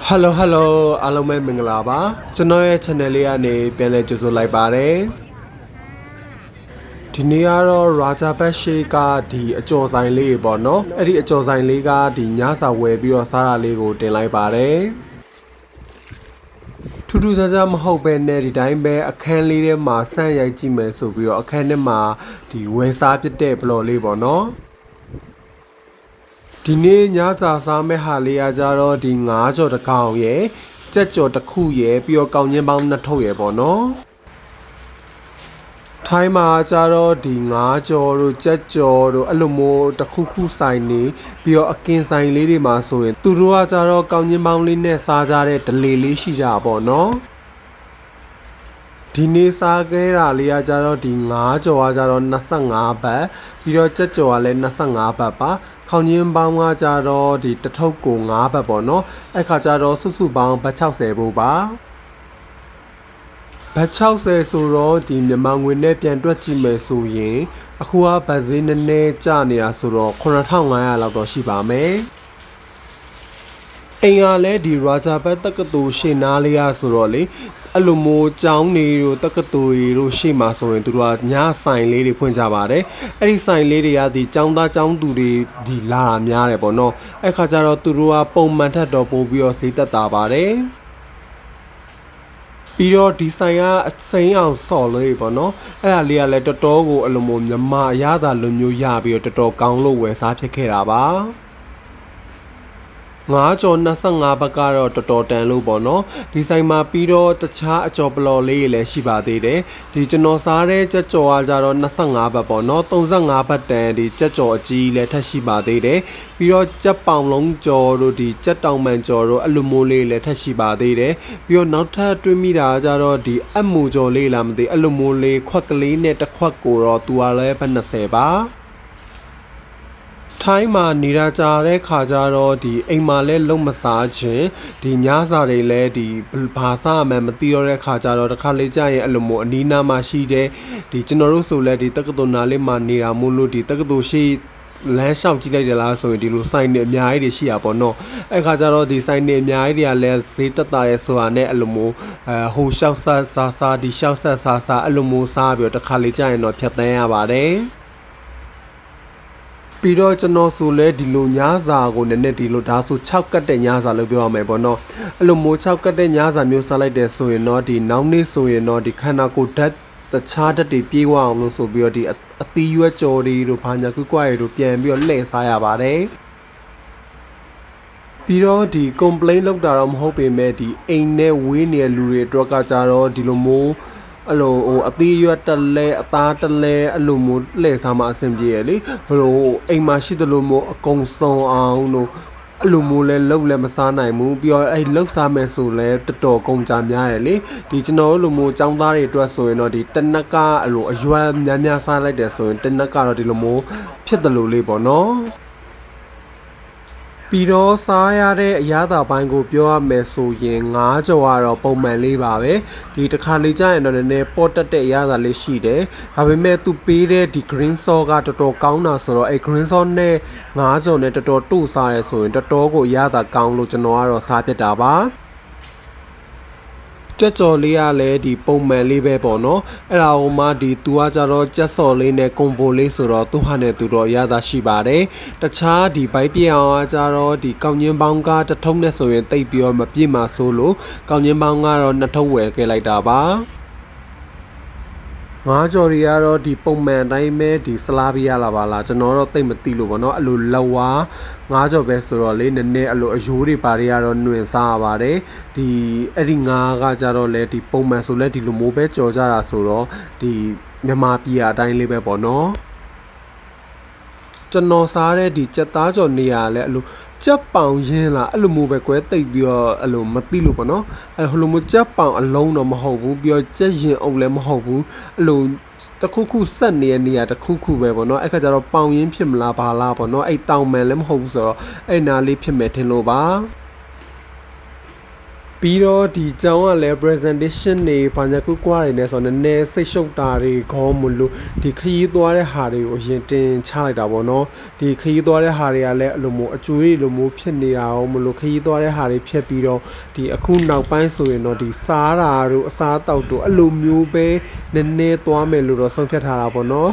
Hello Hello အားလုံးပဲမင်္ဂလာပါကျွန်တော်ရဲ့ channel လေးကနေပြန်လည်ကြိုဆိုလိုက်ပါတယ်ဒီနေ့ကတော့ Raja Bat Shake ကဒီအကျော်ဆိုင်လေးပေါ့နော်အဲ့ဒီအကျော်ဆိုင်လေးကဒီညစာဝယ်ပြီးတော့စားတာလေးကိုတင်လိုက်ပါတယ်ထူးထူးခြားခြားမဟုတ်ပဲနဲ့ဒီတိုင်းပဲအခန်းလေးထဲမှာဆန့်ရိုက်ကြည့်မယ်ဆိုပြီးတော့အခန်းထဲမှာဒီဝယ်စားဖြစ်တဲ့ဘလော်လေးပေါ့နော် ဒီနေ့ညစာစားမဲ့ဟာလေးကကြတော့ဒီ9ကြော်တစ်ကောင်ရယ်ကြက်ကြော်တစ်ခုရယ်ပြီးတော့ကောင်းချင်းပေါင်းနှစ်ထုပ်ရယ်ပေါ့နော်ထိုင်းမှာကြတော့ဒီ9ကြော်တို့ကြက်ကြော်တို့အဲ့လိုမျိုးတစ်ခုခုဆိုင်နေပြီးတော့အကင်ဆိုင်လေးတွေမှာဆိုရင်သူတို့ကကြတော့ကောင်းချင်းပေါင်းလေးနဲ့စားကြတဲ့ဒလေလေးရှိကြပါပေါ့နော် ဒီနေ့စားခဲ့တာလေးကကြတော့ဒီ9ကြော်ကကြတော့25ဘတ်ပြီးတော့ကြက်ကြော်ကလည်း25ဘတ်ပါခေါင်းချင်းပေါင်းကကြတော့ဒီတစ်ထုပ်ကို9ဘတ်ပေါ့နော်အဲ့ခါကြတော့စုစုပေါင်းဘတ်60ဖို့ပါဘတ်60ဆိုတော့ဒီမြန်မာငွေနဲ့ပြန်တွက်ကြည့်မယ်ဆိုရင် အခုကဘတ်ဈေးနည်းနည်းကျနေတာဆိုတော့9500လောက်တော့ရှိပါမယ် အိမ်ကလည်းဒီရာဂျာဘတ်တက္ကသိုလ်ရှေ့နားလေးရဆိုတော့လေအဲ့လိုမျိုးကျောင်းနေတို့တက္ကသိုလ်တွေတို့ရှေ့မှာဆိုရင်သူတို့ကညဆိုင်လေးတွေဖွင့်ကြပါတယ်အဲ့ဒီဆိုင်လေးတွေကဒီကျောင်းသားကျောင်းသူတွေဒီလာတာများတယ်ပေါ့နော်အဲ့ခါကျတော့သူတို့ကပုံမှန်ထက်တော့ပို့ပြီးတော့ဈေးသက်တာပါတယ်ပြီးတော့ဒီဆိုင်ကအစိမ်းအောင်ဆော်လေးပေါ့နော်အဲ့ဒါလေးကလည်းတော်တော်ကိုအလိုမျိုးမြမအရသာလိုမျိုးရပြီးတော့တော်တော်ကောင်းလို့ဝယ်စားဖြစ်ခဲ့တာပါ 9ကျော်25ဘက်ကတော့တော်တော်တန်လို့ပေါ့နော်ဒီဆိုင်မှာပြီးတော့တခြားအကျော်ပလော်လေးတွေလည်းရှိပါသေးတယ်ဒီကျွန်တော်စားတဲ့ကြက်ကြော်ကကြတော့25ဘက်ပေါ့နော်35ဘက်တန်ဒီကြက်ကြော်အကြီးလည်းထပ်ရှိပါသေးတယ်ပြီးတော့ကြက်ပေါင်လုံးကြော်တို့ဒီကြက်တောင်မှန်ကြော်တို့အလူမိုးလေးလည်းထပ်ရှိပါသေးတယ်ပြီးတော့နောက်ထပ်တွင်းမိတာကကြတော့ဒီအမူကြော်လေးလားမသိအလူမိုးလေးခွက်ကလေးနဲ့တစ်ခွက်ကိုတော့သူကလည်းဘက်20ပါ ထိုင်းမှာနေရာကြတဲ့ခါကျတော့ဒီအိမ်မှာလဲလုံးမစားခြင်းဒီညစာတွေလဲဒီဘာသာမှမသိရတဲ့ခါကျတော့တစ်ခါလေကြာရင်အဲ့လိုမျိုးအနီးနားမှာရှိတဲ့ဒီကျွန်တော်တို့ဆိုလဲဒီတက္ကသိုလ်နာလေးမှာနေတာမို့လို့ဒီတက္ကသိုလ်ရှိလမ်းလျှောက်ကြည့်လိုက်တယ်လားဆိုရင်ဒီလိုစိုင်းနေအများကြီးတွေရှိရပါတော့အဲ့ခါကျတော့ဒီစိုင်းနေအများကြီးတွေကလည်းဈေးတက်တာရဲဆိုတာနဲ့အဲ့လိုမျိုးအဲဟိုလျှောက်ဆက်စားစားဒီလျှောက်ဆက်စားစားအဲ့လိုမျိုးစားပြီးတော့တစ်ခါလေကြာရင်တော့ဖြတ်တန်းရပါတယ် ပြီးတော့ကျွန်တော်ဆိုလဲဒီလိုညစာကိုနည်းနည်းဒီလိုဒါဆို6ကတ်တဲ့ညစာလို့ပြောရမယ်ပေါ့နော်အဲ့လိုမျိုး6ကတ်တဲ့ညစာမျိုးစားလိုက်တယ်ဆိုရင်တော့ဒီနောက်နေ့ဆိုရင်တော့ဒီခန္ဓာကိုယ်ဓာတ်တခြားဓာတ်တွေပြေးဝအောင်လို့ဆိုပြီးတော့ဒီအသီးရွက်ကြော်တွေတို့ဘာညာကွကွရီတို့ပြန်ပြီးတော့လှည့်စားရပါတယ်ပြီးတော့ဒီ complaint လောက်တာတော့မဟုတ်ပေမဲ့ဒီအိမ်နဲ့ဝေးနေတဲ့လူတွေအတွက်ကကြတော့ဒီလိုမျိုး အဲ့လိုဟိုအသေးရွက်တလဲအသားတလဲအဲ့လိုမျိုးလှည့်စားမှအဆင်ပြေရလေဟိုအိမ်မှာရှိတယ်လို့မျိုးအကုန်စုံအောင်တို့အဲ့လိုမျိုးလဲလှုပ်လဲမစားနိုင်ဘူးပြီးတော့အဲ့လှုပ်စားမယ်ဆိုလဲတော်တော်ကုန်ကြများတယ်လေဒီကျွန်တော်တို့လိုမျိုးចောင်းသားတွေအတွက်ဆိုရင်တော့ဒီတနက်ကအဲ့လိုအရွယ်များများစားလိုက်တယ်ဆိုရင်တနက်ကတော့ဒီလိုမျိုးဖြစ်တယ်လို့လေးပေါ့နော် ပြီးတော့စားရတဲ့အရသာပိုင်းကိုပြောရမယ်ဆိုရင်9ကြော်ကတော့ပုံမှန်လေးပါပဲဒီတစ်ခါလေးကြာရင်တော့နည်းနည်းပေါ်တက်တဲ့အရသာလေးရှိတယ်ဒါပေမဲ့သူပေးတဲ့ဒီ green sauce ကတော်တော်ကောင်းတာဆိုတော့အဲ green sauce နဲ့9ကြော်နဲ့တော်တော်တို့စားရဲဆိုရင်တော်တော်ကိုအရသာကောင်းလို့ကျွန်တော်ကတော့စားပြစ်တာပါ ကြက်ကြော်လေးကလည်းဒီပုံမှန်လေးပဲပေါ့နော်အဲ့ဒါဟိုမှဒီသူကကြတော့ကြက်စော်လေးနဲ့ကွန်ဘိုလေးဆိုတော့သူဟာနဲ့သူတော့ရတာရှိပါတယ်တခြားဒီဘိုက်ပြအောင်ကကြတော့ဒီကောင်းချင်းပေါင်းကတထုံးနဲ့ဆိုရင်တိတ်ပြီးတော့မပြည့်မှာဆိုလို့ကောင်းချင်းပေါင်းကတော့နှစ်ထုပ်ဝယ်ခဲ့လိုက်တာပါ ငါးကြော်တွေကတော့ဒီပုံမှန်တိုင်းပဲဒီဆလာဘီယာလာပါလားကျွန်တော်တော့တိတ်မသိလို့ပေါ့နော်အဲ့လိုလဝါငါးကြော်ပဲဆိုတော့လေနည်းနည်းအဲ့လိုအယိုးတွေပါတွေကတော့နှွင်စားရပါတယ်ဒီအဲ့ဒီငါးကကြတော့လေဒီပုံမှန်ဆိုလဲဒီလိုမျိုးပဲကြော်ကြတာဆိုတော့ဒီမြန်မာပြည်အတိုင်းလေးပဲပေါ့နော် ကျွန်တော်စားတဲ့ဒီကြက်သားကြော်နေရလဲအဲ့လိုကြက်ပောင်ရင်းလားအဲ့လိုမျိုးပဲကွဲတိတ်ပြီးတော့အဲ့လိုမသိလို့ပေါ့နော်အဲ့ဟိုလိုမျိုးကြက်ပောင်အလုံးတော့မဟုတ်ဘူးပြီးတော့ကြက်ရင်အုပ်လည်းမဟုတ်ဘူးအဲ့လိုတခုခုဆက်နေတဲ့နေရာတခုခုပဲပေါ့နော်အဲ့ခါကျတော့ပေါင်ရင်းဖြစ်မလားဘာလားပေါ့နော်အဲ့တောင်မှန်လည်းမဟုတ်ဘူးဆိုတော့အဲ့နာလေးဖြစ်မယ်ထင်လို့ပါ ပြီးတော့ဒီကျောင်းကလည်း presentation တွေဘာညာကူကွာတွေနဲ့ဆိုတော့နည်းနည်းစိတ်ရှုပ်တာတွေခေါမလို့ဒီခရီးသွားတဲ့ဟာတွေကိုအရင်တင်ချလိုက်တာပေါ့နော်ဒီခရီးသွားတဲ့ဟာတွေကလည်းအဲ့လိုမျိုးအကျွေးလိုမျိုးဖြစ်နေတာရောမလို့ခရီးသွားတဲ့ဟာတွေဖြစ်ပြီးတော့ဒီအခုနောက်ပိုင်းဆိုရင်တော့ဒီစားတာတို့အစားအသောက်တို့အဲ့လိုမျိုးပဲနည်းနည်းသွားမယ်လို့တော့ဆုံးဖြတ်ထားတာပေါ့နော်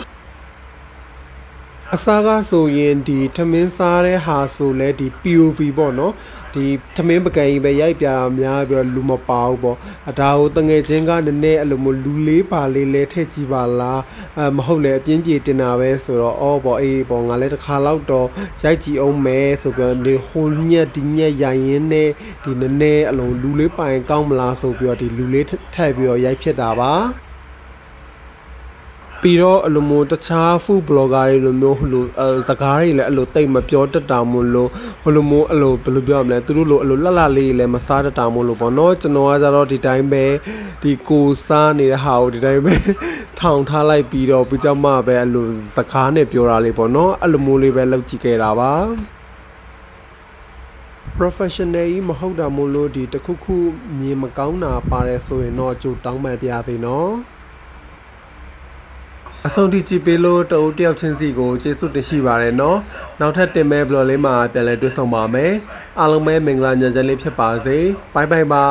အစားကဆိုရင်ဒီထမင်းစားတဲ့ဟာဆိုလဲဒီ POV ပေါ့နော်ဒီထမင်းပကံကြီးပဲရိုက်ပြတာများပြီးတော့လူမပါဘူးပေါ့အဒါကိုတငယ်ချင်းကနည်းနည်းအဲ့လိုမျိုးလူလေးပါလေးလဲထည့်ကြည့်ပါလားအဲမဟုတ်လဲအပြင်းပြေတင်တာပဲဆိုတော့အော်ပေါ့အေးပေါ့ငါလည်းတစ်ခါလောက်တော့ရိုက်ကြည့်အောင်မယ်ဆိုပြီးတော့ဒီဟိုညက်ဒီညက်ရိုင်ရင်းနဲ့ဒီနည်းနည်းအလုံးလူလေးပိုင်ကောင်းမလားဆိုပြီးတော့ဒီလူလေးထည့်ပြီးတော့ရိုက်ဖြစ်တာပါ ပြီးတော့အလိုမျိုးတခြား food blogger တွေလိုမျိုးဟိုလိုအဲစကားတွေလည်းအလိုတိတ်မပြောတတ်တာမို့လို့ဟိုလိုမျိုးအလိုဘယ်လိုပြောရမလဲသူတို့လိုအလိုလှလှလေးလည်းမစားတတ်တာမို့လို့ပေါ့နော်ကျွန်တော်ကကြတော့ဒီတိုင်းပဲဒီကိုစားနေတဲ့ဟာကိုဒီတိုင်းပဲထောင်ထားလိုက်ပြီးတော့ပြီးကြမှာပဲအလိုစကားနဲ့ပြောတာလေးပေါ့နော်အဲ့လိုမျိုးလေးပဲလုပ်ကြည့်ခဲ့တာပါ professional ကြီးမဟုတ်တာမို့လို့ဒီတစ်ခုခုမြင်မကောင်းတာပါတယ်ဆိုရင်တော့ကြိုတောင်းပန်ပြသေးနော် အဆုံးထိကြည်ပေးလို့တအုပ်တယောက်ချင်းစီကိုကျေးဇူးတင်ရှိပါတယ်နော်နောက်ထပ်တင်မဲ့ဘလော့လေးမှာပြန်လည်တွေ့ဆုံပါမယ်အားလုံးပဲမင်္ဂလာညချမ်းလေးဖြစ်ပါစေဘိုင်ဘိုင်ပါ